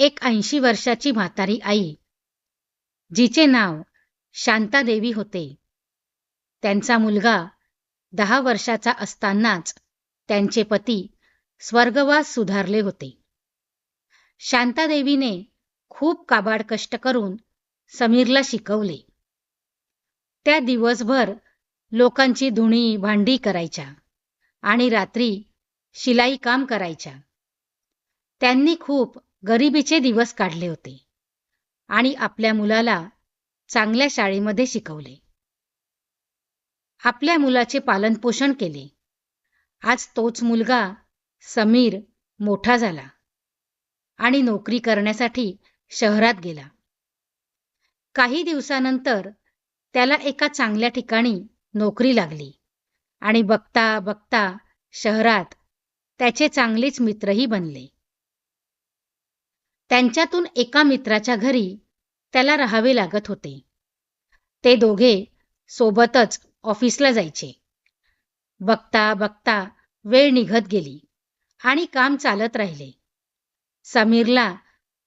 एक ऐंशी वर्षाची म्हातारी आई. जिचे नाव शांतादेवी होते. त्यांचा मुलगा दहा वर्षाचा असतानाच त्यांचे पती स्वर्गवास सुधारले होते. शांतादेवीने खूप काबाड कष्ट करून समीरला शिकवले. त्या दिवसभर लोकांची धुणी भांडी करायच्या आणि रात्री शिलाई काम करायच्या. त्यांनी खूप गरिबीचे दिवस काढले होते आणि आपल्या मुलाला चांगल्या शाळेमध्ये शिकवले. आपल्या मुलाचे पालनपोषण केले. आज तोच मुलगा समीर मोठा झाला आणि नोकरी करण्यासाठी शहरात गेला. काही दिवसानंतर त्याला एका चांगल्या ठिकाणी नोकरी लागली आणि बघता बघता शहरात त्याचे चांगलेच मित्रही बनले. त्यांच्यातून एका मित्राच्या घरी त्याला राहावे लागत होते. ते दोघे सोबतच ऑफिसला जायचे. बघता बघता वेळ निघत गेली आणि काम चालत राहिले. समीरला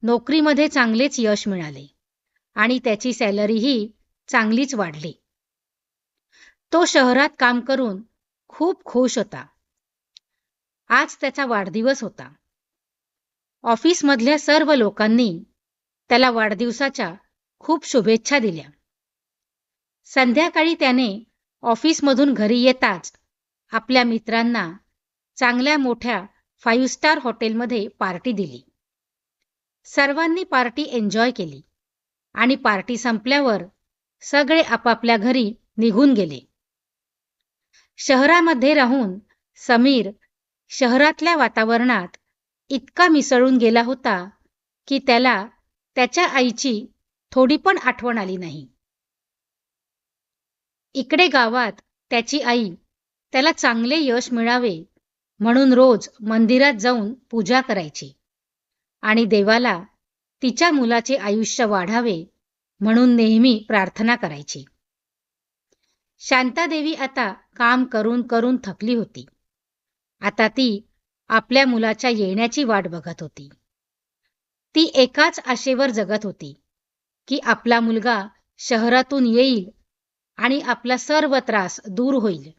नोकरीमध्ये चांगलेच यश मिळाले आणि त्याची सॅलरीही चांगलीच वाढली. तो शहरात काम करून खूप खुश होता. आज त्याचा वाढदिवस होता. ऑफिसमधल्या सर्व लोकांनी त्याला वाढदिवसाच्या खूप शुभेच्छा दिल्या. संध्याकाळी त्याने ऑफिसमधून घरी येताच आपल्या मित्रांना चांगल्या मोठ्या फाईव्ह स्टार हॉटेलमध्ये पार्टी दिली. सर्वांनी पार्टी एन्जॉय केली आणि पार्टी संपल्यावर सगळे आपापल्या घरी निघून गेले. शहरामध्ये राहून समीर शहरातल्या वातावरणात इतका मिसळून गेला होता की त्याला त्याच्या आईची थोडी पण आठवण आली नाही. इकडे गावात त्याची आई त्याला चांगले यश मिळावे म्हणून रोज मंदिरात जाऊन पूजा करायची आणि देवाला तिच्या मुलाचे आयुष्य वाढावे म्हणून नेहमी प्रार्थना करायची. शांतादेवी आता काम करून करून थकली होती. आता ती आपल्या मुलाच्या येण्याची वाट बघत होती. ती एकाच आशेवर जगत होती की आपला मुलगा शहरातून येईल आणि आपला सर्व त्रास दूर होईल.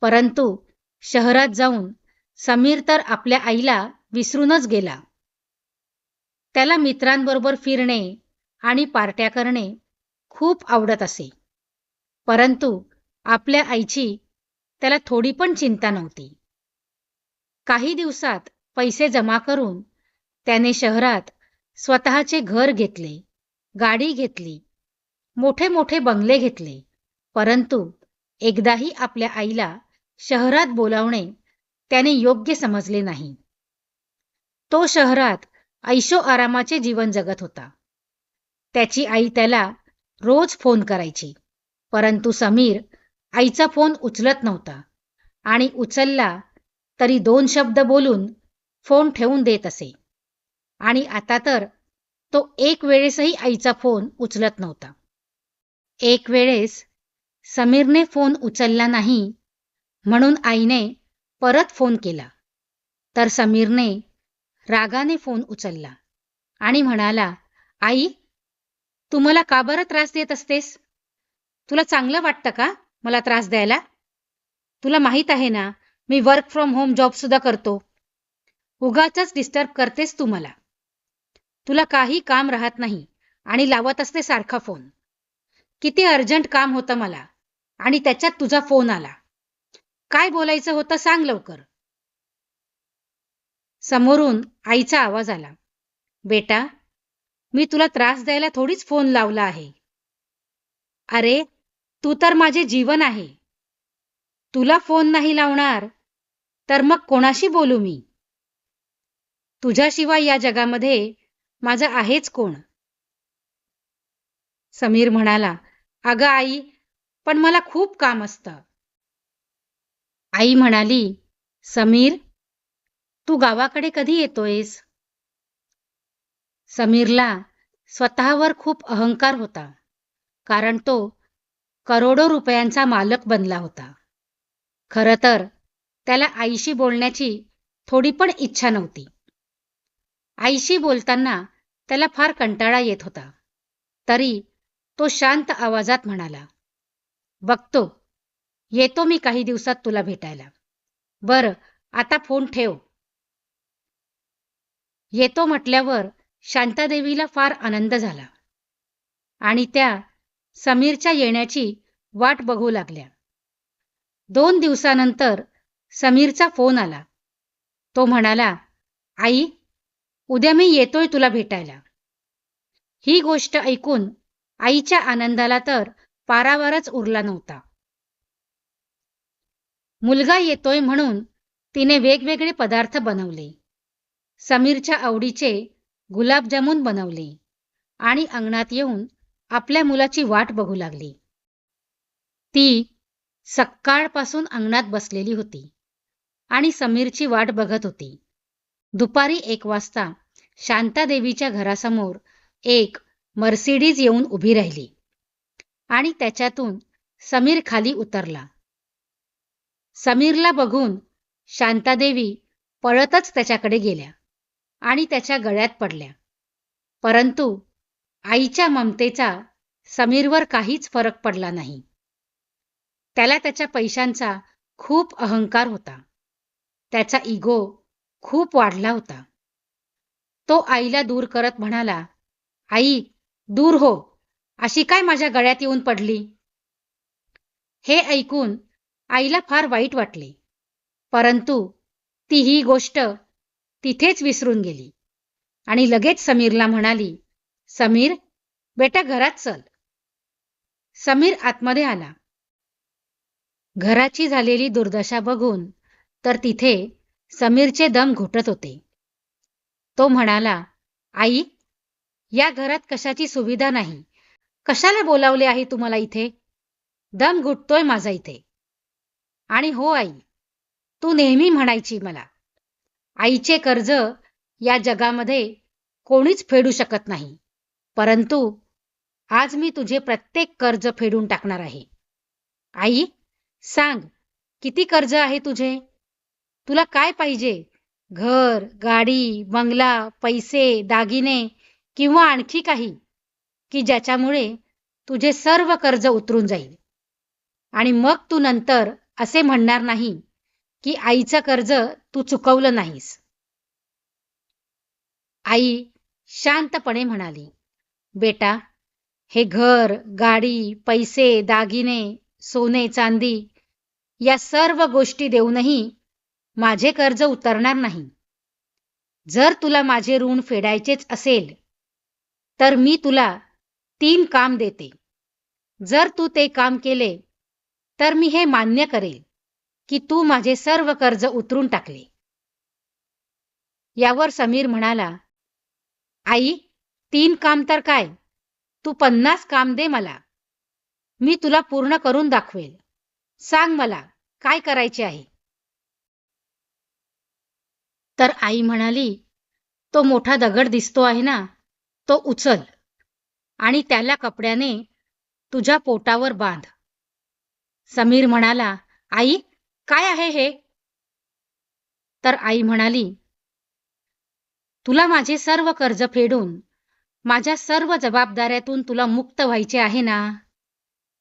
परंतु शहरात जाऊन समीर तर आपल्या आईला विसरूनच गेला. त्याला मित्रांबरोबर फिरणे आणि पार्ट्या करणे खूप आवडत असे. परंतु आपल्या आईची त्याला थोडी पण चिंता नव्हती. काही दिवसात पैसे जमा करून त्याने शहरात स्वतःचे घर घेतले गाडी घेतली मोठे मोठे बंगले घेतले. परंतु एकदाही आपल्या आईला शहरात बोलावणे त्याने योग्य समजले नाही. तो शहरात ऐशो आरामाचे जीवन जगत होता. त्याची आई त्याला रोज फोन करायची परंतु समीर आईचा फोन उचलत नव्हता आणि उचलला तरी दोन शब्द बोलून फोन ठेवून देत असे. आणि आता तर तो एक वेळेसही आईचा फोन उचलत नव्हता. एक वेळेस समीरने फोन उचलला नाही म्हणून आईने परत फोन केला. तर समीरने रागाने फोन उचलला आणि म्हणाला आई तू मला का बरं त्रास देत असतेस? तुला चांगलं वाटतं का मला त्रास द्यायला? तुला माहीत आहे ना मी वर्क फ्रॉम होम जॉब सुद्धा करतो. उगाच डिस्टर्ब करतेस तू मला. तुला काही काम राहत नाही आणि लावत असते सारखा फोन किती अर्जंट काम होतं मला आणि त्याच्यात तुझा फोन आला. काय बोलायचं होतं सांग लवकर. समोरून आईचा आवाज आला. बेटा मी तुला त्रास द्यायला थोडीच फोन लावला आहे. अरे तू तर माझे जीवन आहे. तुला फोन नाही लावणार. तर मग कोणाशी बोलू मी? तुझ्याशिवाय या जगामध्ये माझं आहेच कोण? समीर म्हणाला अगं आई पण मला खूप काम असतं. आई म्हणाली समीर तू गावाकडे कधी येतोयस? समीरला स्वतःवर खूप अहंकार होता कारण तो करोडो रुपयांचा मालक बनला होता. खरं तर त्याला आईशी बोलण्याची थोडी पण इच्छा नव्हती. आईशी बोलताना त्याला फार कंटाळा येत होता. तरी तो शांत आवाजात म्हणाला बघतो. येतो मी काही दिवसात तुला भेटायला. बरं आता फोन ठेव. येतो म्हटल्यावर शांतादेवीला फार आनंद झाला आणि त्या समीरच्या येण्याची वाट बघू लागल्या. दोन दिवसानंतर समीरचा फोन आला. तो म्हणाला आई उद्या मी येतोय तुला भेटायला. ही गोष्ट ऐकून आईच्या आनंदाला तर पारावरच उरला नव्हता. मुलगा येतोय म्हणून तिने वेगवेगळे पदार्थ बनवले. समीरच्या आवडीचे गुलाबजामून बनवले आणि अंगणात येऊन आपल्या मुलाची वाट बघू लागली. ती सकाळपासून अंगणात बसलेली होती. आणि समीरची वाट बघत होती. दुपारी एक वाजता शांतादेवीच्या घरासमोर एक मर्सिडीज येऊन उभी राहिली आणि त्याच्यातून समीर खाली उतरला. समीरला बघून शांतादेवी पळतच त्याच्याकडे गेल्या आणि त्याच्या गळ्यात पडल्या. परंतु आईच्या ममतेचा समीरवर काहीच फरक पडला नाही. त्याला त्याच्या पैशांचा खूप अहंकार होता. त्याचा इगो खूप वाढला होता. तो आईला दूर करत म्हणाला आई दूर हो. अशी काय माझ्या गळ्यात येऊन पडली? हे ऐकून आईला फार वाईट वाटले. परंतु ती ही गोष्ट तिथेच विसरून गेली आणि लगेच समीरला म्हणाली समीर बेटा घरात चल. समीर आतमध्ये आला. घराची झालेली दुर्दशा बघून तर तिथे समीरचे दम घुटत होते. तो म्हणाला आई या घरात कशाची सुविधा नाही. कशाला बोलावले आहे तुम्हाला इथे? दम घुटतोय माझा इथे. आणि हो आई तू नेहमी म्हणायची मला. आईचे कर्ज या जगामध्ये कोणीच फेडू शकत नाही. परंतु आज मी तुझे प्रत्येक कर्ज फेडून टाकणार आहे. आई सांग किती कर्ज आहे तुझे? तुला काय पाहिजे? घर गाडी बंगला पैसे दागिने किंवा आणखी काही? की ज्याच्यामुळे तुझे सर्व कर्ज उतरून जाईल. आणि मग तू नंतर असे म्हणणार नाही की आईचं कर्ज तू चुकवलं नाहीस. आई शांतपणे म्हणाली बेटा हे घर गाडी पैसे दागिने सोने चांदी या सर्व गोष्टी देऊनही माझे कर्ज उतरणार नाही. जर तुला माझे ऋण फेडायचेच असेल तर मी तुला तीन काम देते. जर तू ते काम केले तर मी हे मान्य करेल की तू माझे सर्व कर्ज उतरून टाकले. यावर समीर म्हणाला आई तीन काम तर काय? तू पन्नास काम दे मला. मी तुला पूर्ण करून दाखवेल. सांग मला काय करायचे आहे? तर आई म्हणाली तो मोठा दगड दिसतो आहे ना तो उचल आणि त्याला कपड्याने तुझ्या पोटावर बांध. समीर म्हणाला आई काय आहे हे? तर आई म्हणाली तुला माझे सर्व कर्ज फेडून माझ्या सर्व जबाबदाऱ्यातून तुला मुक्त व्हायचे आहे ना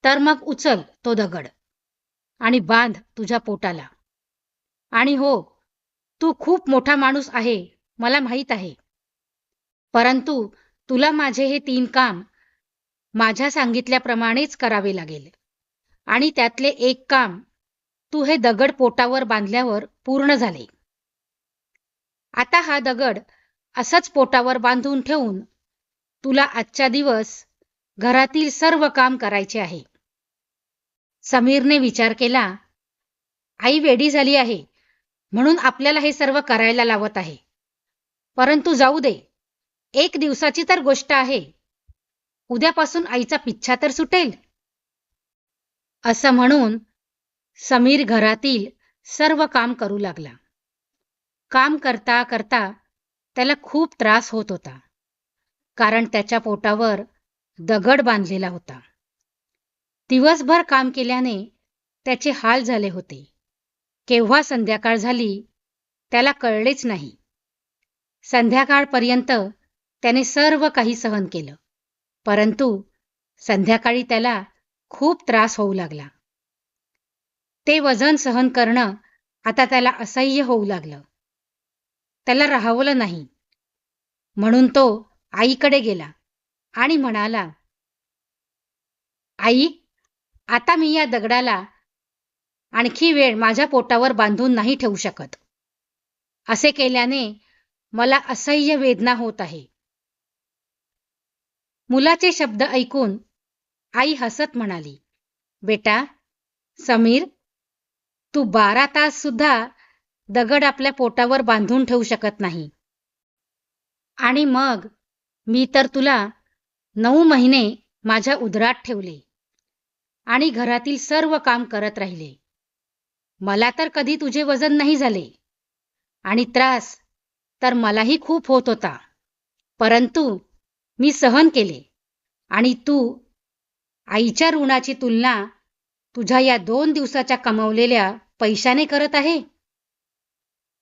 तर मग उचल तो दगड आणि बांध तुझ्या पोटाला. आणि हो तू खूप मोठा माणूस आहे मला माहीत आहे. परंतु तुला माझे हे तीन काम माझ्या सांगितल्याप्रमाणेच करावे लागेल. आणि त्यातले एक काम तू हे दगड पोटावर बांधल्यावर पूर्ण झाले. आता हा दगड असंच पोटावर बांधून ठेवून तुला आजच्या दिवस घरातील सर्व काम करायचे आहे. समीरने विचार केला आई वेडी झाली आहे. म्हणून आपल्याला हे सर्व करायला लावत आहे. परंतु जाऊ दे. एक दिवसाची तर गोष्ट आहे. उद्यापासून आईचा पिच्छा तर सुटेल. असं म्हणून समीर घरातील सर्व काम करू लागला. काम करता करता त्याला खूप त्रास होत होता. कारण त्याच्या पोटावर दगड बांधलेला होता. दिवसभर काम केल्याने त्याचे हाल झाले होते. केव्हा संध्याकाळ झाली त्याला कळलेच नाही. संध्याकाळपर्यंत त्याने सर्व काही सहन केलं परंतु संध्याकाळी त्याला खूप त्रास होऊ लागला. ते वजन सहन करणं आता त्याला असह्य होऊ लागलं. त्याला राहवलं नाही. म्हणून तो आईकडे गेला आणि म्हणाला आई आता मी या दगडाला आणखी वेळ माझ्या पोटावर बांधून नाही ठेवू शकत. असे केल्याने मला असह्य वेदना होत आहे. मुलाचे शब्द ऐकून आई हसत म्हणाली बेटा समीर तू बारा तास सुद्धा दगड आपल्या पोटावर बांधून ठेवू शकत नाही. आणि मग मी तर तुला नऊ महिने माझ्या उदरात ठेवले आणि घरातील सर्व काम करत राहिले. मला तर कधी तुझे वजन नाही झाले. आणि त्रास तर मलाही खूप होत होता. परंतु मी सहन केले. आणि तू आईच्या ऋणाची तुलना तुझ्या या दोन दिवसाच्या कमावलेल्या पैशाने करत आहे?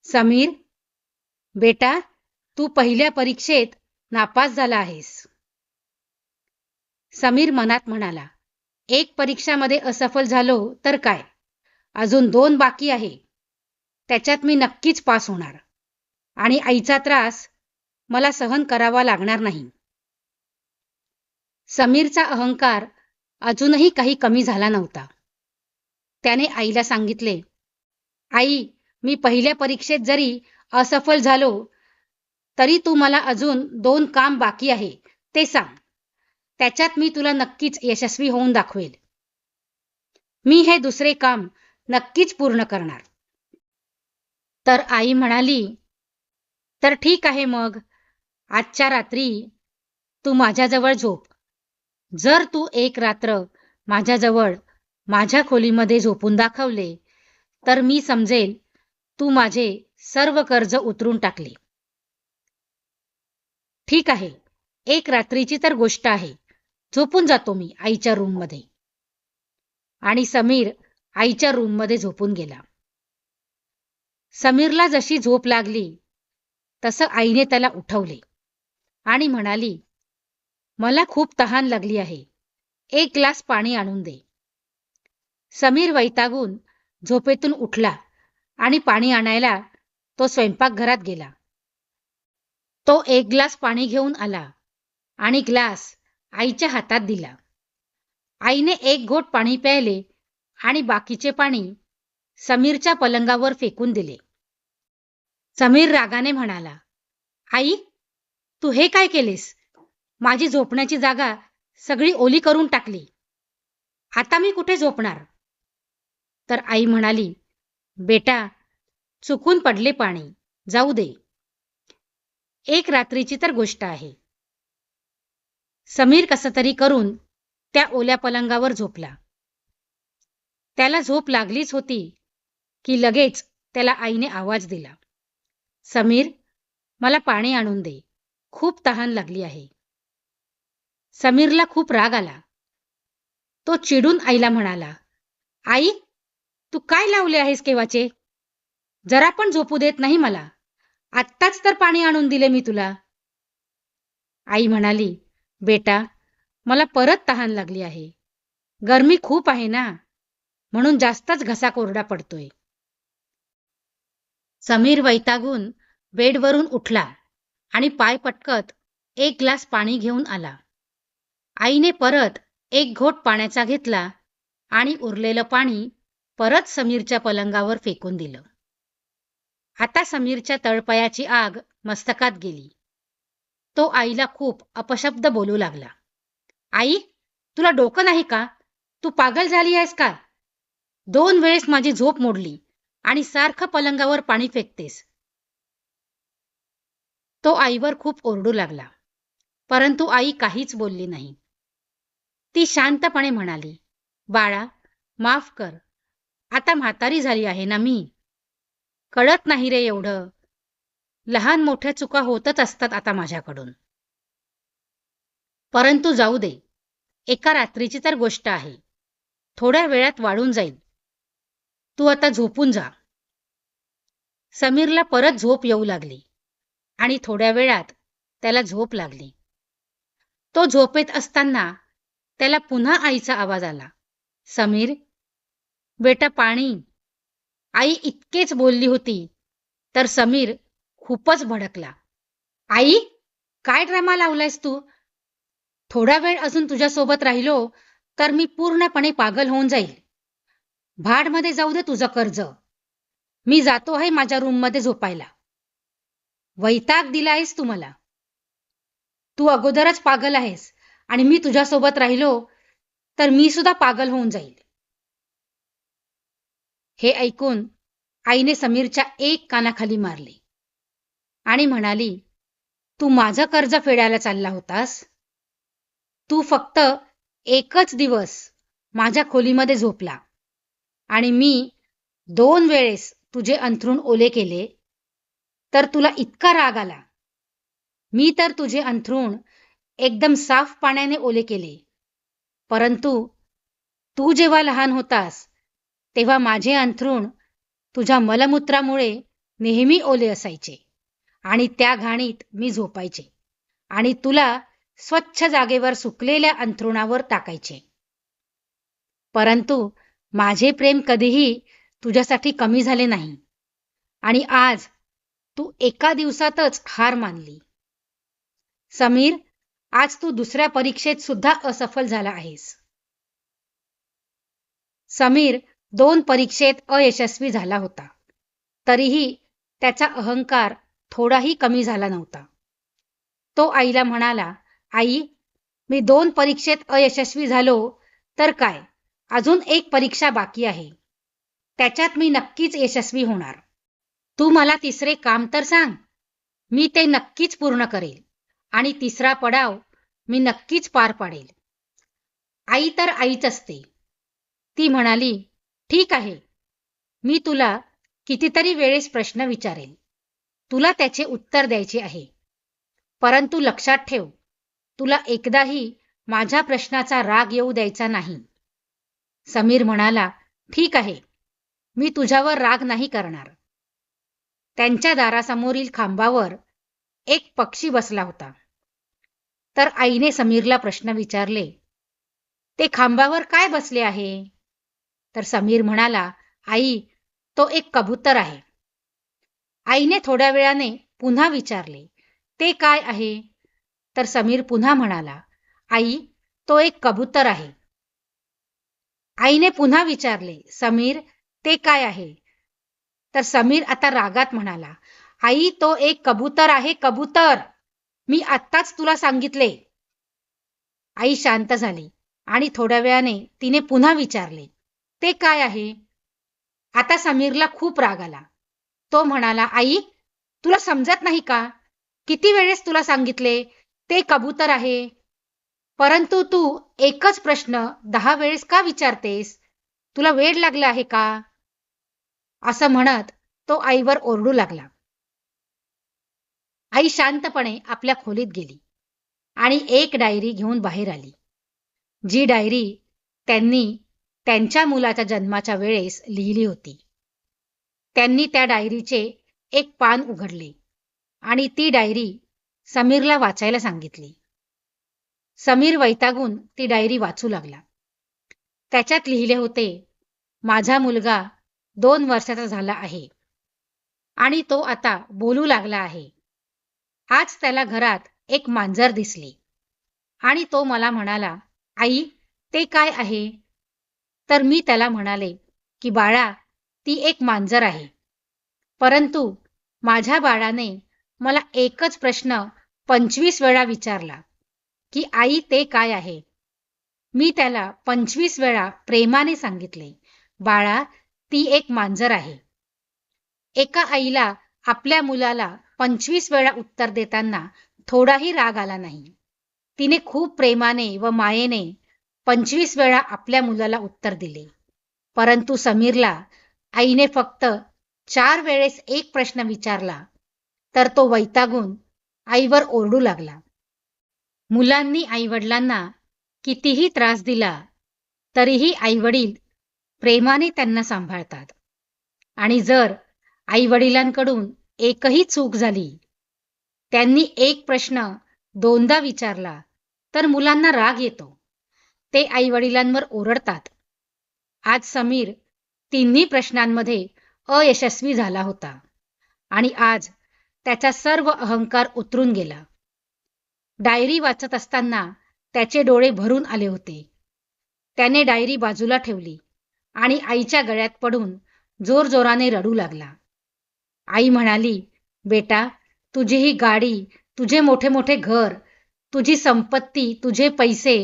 समीर बेटा तू पहिल्या परीक्षेत नापास झाला आहेस. समीर मनात म्हणाला एक परीक्षामध्ये असफल झालो तर काय? अजून दोन बाकी आहे. त्याच्यात मी नक्कीच पास होणार. आणि आईचा त्रास मला सहन करावा लागणार नाही. समीरचा अहंकार अजूनही काही कमी झाला नव्हता. त्याने आईला सांगितले आई मी पहिल्या परीक्षेत जरी असफल झालो तरी तू मला अजून दोन काम बाकी आहे. ते सांग. त्याच्यात मी तुला नक्कीच यशस्वी होऊन दाखवेल. मी हे दुसरे काम नक्कीच पूर्ण करणार. तर आई म्हणाली तर ठीक आहे मग. आजच्या रात्री तू माझ्याजवळ झोप. जर तू एक रात्र माझ्याजवळ माझ्या खोलीमध्ये झोपून दाखवले तर मी समजेल तू माझे सर्व कर्ज उतरून टाकले. ठीक आहे. एक रात्रीची तर गोष्ट आहे. झोपून जातो मी आईच्या रूममध्ये आणि समीर आईच्या रूममध्ये झोपून गेला. समीरला जशी झोप लागली तसं आईने त्याला उठवले आणि म्हणाली मला खूप तहान लागली आहे. एक ग्लास पाणी आणून दे. समीर वैतागून झोपेतून उठला आणि पाणी आणायला तो स्वयंपाकघरात गेला. तो एक ग्लास पाणी घेऊन आला आणि ग्लास आईच्या हातात दिला. आईने एक घोट पाणी प्यायले आणि बाकीचे पाणी समीरच्या पलंगावर फेकून दिले. समीर रागाने म्हणाला आई तू हे काय केलेस? माझी झोपण्याची जागा सगळी ओली करून टाकली. आता मी कुठे झोपणार? तर आई म्हणाली बेटा चुकून पडले पाणी जाऊ दे. एक रात्रीची तर गोष्ट आहे. समीर कसं तरी करून त्या ओल्या पलंगावर झोपला. त्याला झोप लागलीच होती की लगेच त्याला आईने आवाज दिला समीर मला पाणी आणून दे खूप तहान लागली आहे. समीरला खूप राग आला. तो चिडून आईला म्हणाला आई तू काय लावले आहेस केव्हाचे? जरा पण झोपू देत नाही मला. आत्ताच तर पाणी आणून दिले मी तुला. आई म्हणाली बेटा मला परत तहान लागली आहे. गरमी खूप आहे ना. म्हणून जास्तच घसा कोरडा पडतोय. समीर वैतागून बेडवरून उठला आणि पाय पटकत एक ग्लास पाणी घेऊन आला. आईने परत एक घोट पाण्याचा घेतला आणि उरलेलं पाणी परत समीरच्या पलंगावर फेकून दिलं. आता समीरच्या तळपायाची आग मस्तकात गेली. तो आईला खूप अपशब्द बोलू लागला. आई तुला डोकं नाही का? तू पागल झाली आहेस का? दोन वेळेस माझी झोप मोडली आणि सारखं पलंगावर पाणी फेकतेस. तो आईवर खूप ओरडू लागला परंतु आई काहीच बोलली नाही. ती शांतपणे म्हणाली बाळा माफ कर. आता म्हातारी झाली आहे ना मी? कळत नाही रे एवढं. लहान मोठ्या चुका होतच असतात आता माझ्याकडून. परंतु जाऊ दे. एका रात्रीची तर गोष्ट आहे. थोड्या वेळात वाढून जाईल. तू आता झोपून जा. समीरला परत झोप येऊ लागली आणि थोड्या वेळात त्याला झोप लागली. तो झोपेत असताना त्याला पुन्हा आईचा आवाज आला. समीर बेटा पाणी. आई इतकेच बोलली होती तर समीर खूपच भडकला. आई काय ड्रामा लावलायस तू? थोडा वेळ अजून तुझ्यासोबत राहिलो तर मी पूर्णपणे पागल होऊन जाईल. भाडमध्ये जाऊ दे तुझं कर्ज. मी जातो आहे माझ्या रूममध्ये झोपायला. वैताग दिला आहेस तू मला. तू अगोदरच पागल आहेस आणि मी तुझ्यासोबत राहिलो तर मी सुद्धा पागल होऊन जाईल. हे ऐकून आईने समीरच्या एक कानाखाली मारले आणि म्हणाली तू माझं कर्ज फेडायला चालला होतास? तू फक्त एकच दिवस माझ्या खोलीमध्ये झोपला. आणि मी दोन वेळेस तुझे अंथरूण ओले केले तर तुला इतका राग आला. मी तर तुझे अंथरूण एकदम साफ पाण्याने ओले केले. परंतु तू जेव्हा लहान होतास तेव्हा माझे अंथरूण तुझ्या मलमूत्रामुळे नेहमी ओले असायचे आणि त्या घाणीत मी झोपायचे आणि तुला स्वच्छ जागेवर सुकलेल्या अंथरुणावर टाकायचे. परंतु माझे प्रेम कधीही तुझ्यासाठी कमी झाले नाही. आणि आज तू एका दिवसातच हार मानली. समीर आज तू दुसऱ्या परीक्षेत सुद्धा असफल झाला आहेस. समीर दोन परीक्षेत अयशस्वी झाला होता. तरीही त्याचा अहंकार थोडाही कमी झाला नव्हता. तो आईला म्हणाला आई मी दोन परीक्षेत अयशस्वी झालो तर काय? अजून एक परीक्षा बाकी आहे. त्याच्यात मी नक्कीच यशस्वी होणार. तू मला तिसरे काम तर सांग. मी ते नक्कीच पूर्ण करेल. आणि तिसरा पडाव मी नक्कीच पार पाडेल. आई तर आईच असते. ती म्हणाली ठीक आहे. मी तुला कितीतरी वेळेस प्रश्न विचारेल. तुला त्याचे उत्तर द्यायचे आहे. परंतु लक्षात ठेव. तुला एकदाही माझ्या प्रश्नाचा राग येऊ द्यायचा नाही. समीर म्हणाला ठीक आहे. मी तुझ्यावर राग नाही करणार. त्यांच्या दारासमोरील खांबावर एक पक्षी बसला होता. तर आईने समीरला प्रश्न विचारले ते खांबावर काय बसले आहे? तर समीर म्हणाला आई तो एक कबूतर आहे. आईने थोड्या वेळाने पुन्हा विचारले ते काय आहे? तर समीर पुन्हा म्हणाला आई तो एक कबूतर आहे. आईने पुन्हा विचारले समीर ते काय आहे? तर समीर आता रागात म्हणाला आई तो एक कबूतर आहे कबूतर! मी आत्ताच तुला सांगितले. आई शांत झाली आणि थोड्या वेळाने तिने पुन्हा विचारले ते काय आहे? आता समीरला खूप राग आला. तो म्हणाला आई तुला समजत नाही का? किती वेळेस तुला सांगितले ते कबूतर आहे परंतु तू एकच प्रश्न दहा वेळेस का विचारतेस? तुला वेळ लागला आहे का? असं म्हणत तो आईवर ओरडू लागला. आई शांतपणे आपल्या खोलीत गेली आणि एक डायरी घेऊन बाहेर आली. जी डायरी त्यांनी त्यांच्या मुलाच्या जन्माच्या वेळेस लिहिली होती. त्यांनी त्या डायरीचे एक पान उघडले आणि ती डायरी समीरला वाचायला सांगितली. समीर वैतागून ती डायरी वाचू लागला. त्याच्यात लिहिले होते माझा मुलगा दोन वर्षाचा झाला आहे आणि तो आता बोलू लागला आहे. आज त्याला घरात एक मांजर दिसली आणि तो मला म्हणाला आई ते काय आहे? तर मी त्याला म्हणाले की बाळा ती एक मांजर आहे. परंतु माझ्या बाळाने मला एकच प्रश्न पंचवीस वेळा विचारला. की आई ते काय आहे? मी त्याला पंचवीस वेळा प्रेमाने सांगितले. बाळा ती एक मांजर आहे. एका आईला आपल्या मुलाला पंचवीस वेळा उत्तर देताना थोडाही राग आला नाही. तिने खूप प्रेमाने व मायेने पंचवीस वेळा आपल्या मुलाला उत्तर दिले. परंतु समीरला आईने फक्त चार वेळेस एक प्रश्न विचारला. तर तो वैतागून आईवर ओरडू लागला. मुलांनी आईवडिलांना कितीही त्रास दिला तरीही आईवडील प्रेमाने त्यांना सांभाळतात. आणि जर आईवडिलांकडून एकही चूक झाली त्यांनी एक प्रश्न दोनदा विचारला तर मुलांना राग येतो. ते आईवडिलांवर ओरडतात. आज समीर तिन्ही प्रश्नांमध्ये अयशस्वी झाला होता आणि आज त्याचा सर्व अहंकार उतरून गेला. डायरी वाचत असताना त्याचे डोळे भरून आले होते. त्याने डायरी बाजूला ठेवली आणि आईच्या गळ्यात पडून जोरजोराने रडू लागला. आई म्हणाली बेटा तुझी ही गाडी तुझे मोठे मोठे घर तुझी संपत्ती तुझे पैसे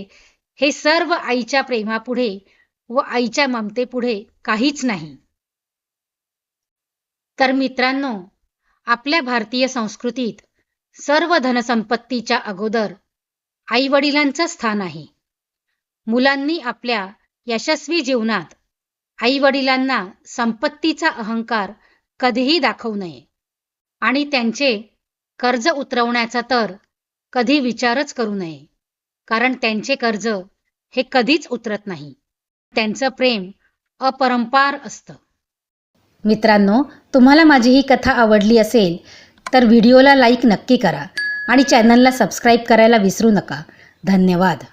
हे सर्व आईच्या प्रेमापुढे व आईच्या ममतेपुढे काहीच नाही. तर मित्रांनो आपल्या भारतीय संस्कृतीत सर्व धनसंपत्तीच्या अगोदर आईवडिलांचं स्थान आहे. मुलांनी आपल्या यशस्वी जीवनात आईवडिलांना संपत्तीचा अहंकार कधीही दाखवू नये आणि त्यांचे कर्ज उतरवण्याचा तर कधी विचारच करू नये कारण त्यांचे कर्ज हे कधीच उतरत नाही. त्यांचं प्रेम अपरंपार असतं. मित्रांनो तुम्हाला माझी ही कथा आवडली असेल तर व्हिडिओला लाईक नक्की करा आणि चॅनलला सबस्क्राईब करायला विसरू नका. धन्यवाद.